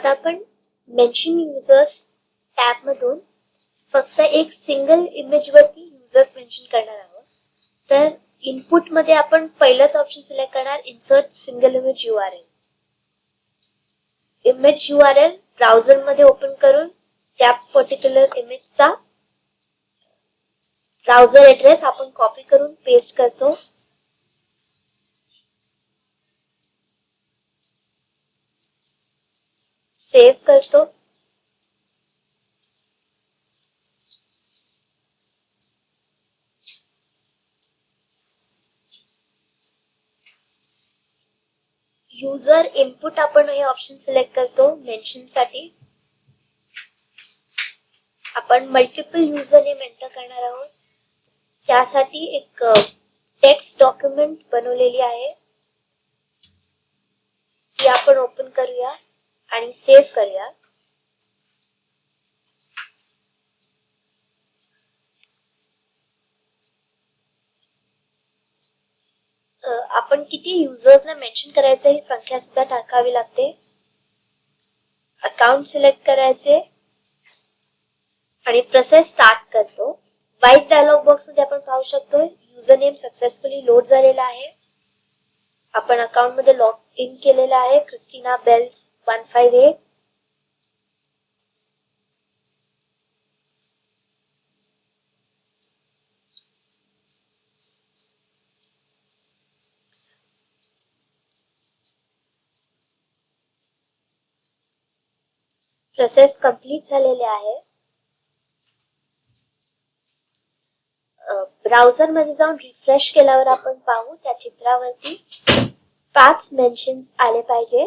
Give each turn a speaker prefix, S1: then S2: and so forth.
S1: आता आपण mention users tab मधून फक्त एक सिंगल इमेज वरती युजर्स मेन्शन करणार आहोत. तर इनपुटमध्ये आपण पहिलंच ऑप्शन सिलेक्ट करणार insert single image U R L image U R L ब्राउझरमध्ये open करून त्या पर्टिक्युलर इमेजचा ब्राउझर ऍड्रेस आपण कॉपी करून पेस्ट करतो. सेव्ह करतो. युजर इनपुट आपण हे ऑप्शन सिलेक्ट करतो मेन्शनसाठी. आपण मल्टिपल युजर नेम एंटर करणार आहोत. त्यासाठी एक टेक्स्ट डॉक्युमेंट बनवलेली आहे. ती आपण ओपन करूया. आणि सेव्ह करूया. आपण किती युजर्सना मेन्शन करायचं ही संख्या सुद्धा टाकावी लागते. अकाउंट सिलेक्ट करायचे. आणि प्रोसेस स्टार्ट करतो. व्हाईट डायलॉग बॉक्समध्ये आपण पाहू शकतो युजर नेम सक्सेसफुली लोड झालेला आहे. आपण अकाउंटमध्ये लॉग इन केलेलं आहे Christina Bells one five eight process complete झालेले आहे. ब्राउझरमध्ये जाऊन रिफ्रेश केल्यावर आपण पाहू त्या चित्रावरती पाच मेन्शन्स आले पाहिजे